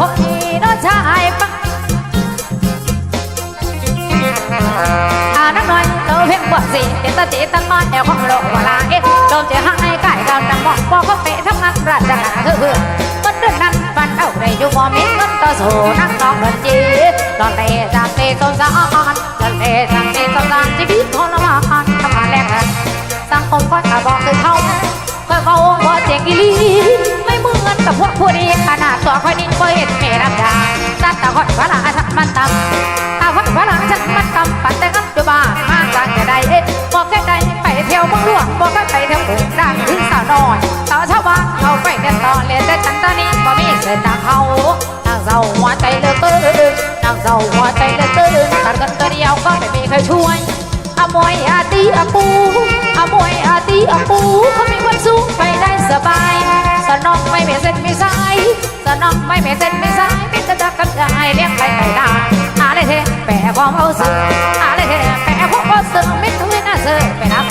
อ้อีน้องชายปัตักน้อยเตอเพียตี้ตตาจีตันมอนแอวของโลกวลาเอ๊ะโดมเจอห้างไอ้ก่กำลังมองบอกก็เปะทั้งานราชการคือคือมันเรื่องนั้นฟันเอาได้อยู่บ่มีเงินต่อสู้นักน้องเงินจีตอนเลจากเตสงสานตอนเลจากเตสงสารชีวิตทรมานทำมานแรกสังคมก็จะบอกคือเขาค่อยเขาว่าเจ๊งอีลีไม่เหมือนกับพวกผู้ดีขนาด ตัวคอยนี่ก็เห็นเมรับดาสัตว์ตะคอยพระราชมันตำอาวัดพระราชมันกำปัดแต่กับจุบานมาจากแต่ใดเอ๊ะบอกแค่ใดไปเที่ยวเมืองหลวงบอกก็ไปเที่ยวหมู่ดังถึงสาวน้อยสาวชาวบ้านเขาไปเดินต่อเรียนแต่ฉันตอนนี้ก็มีเส้นทางเขานางเศร้าหัวใจเลือดตื้นางเศร้าหัวใจเลือดตื้นตัดกันตัวเดียวก็ไม่มีใครช่วยอมวยอาตีอาปูอมวยอาตีอาปู สนองไม่มีเส้นไมีสายเป็นตะดักกันได้เลี้ยงไปไปได้อะไรเทแปะความเอาเสืออะไรเทแปะความเอาเสือไม่ทุยน่าเสือไปนับ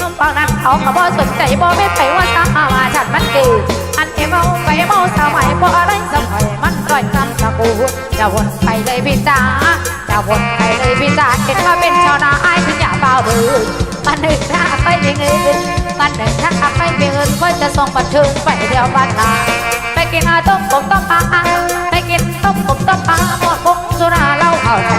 น้องปากนั้นเขาก็บ่สนใจบ่ไม่ไปว่าตาวมาฉันมันเกยอันเอเมาไปเมาสมัยบ่อะไรสมัยมันร่อยกันตะกูจะวนไปเลยพี่จ๋าจะวนไปเลยพี่จ๋าเห็นว่าเป็นชาวนาอายถึงอย่าเบาเบื่อมันหนึ่งถ้าไปเงเงินมันหนึ่งถ้าไปเงเงินก็จะส่งบันทึกไปเดียวบ้านนา กินต้มกบต้มปลาไปกินต้มกบต้มปลาหมดพงสุราเล่าเอาใจ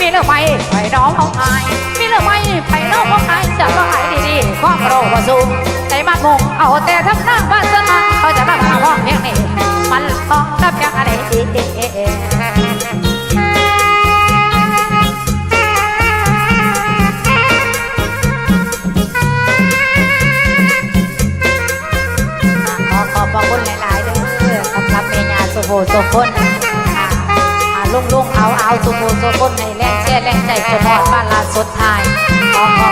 มีเรื่องไม่ไปน้องของอายมีเรื่องไม่ไปน้องของอายจะว่าหายดีๆความโรคสูงใจมันงงเอาแต่ทำหน้า ภสุคนอ่าอ่าลุงลุงเอาเอาสุโภสุคนให้แรงแช่แรงใจจนหอดบ้านลาสุดท้ายขอขอ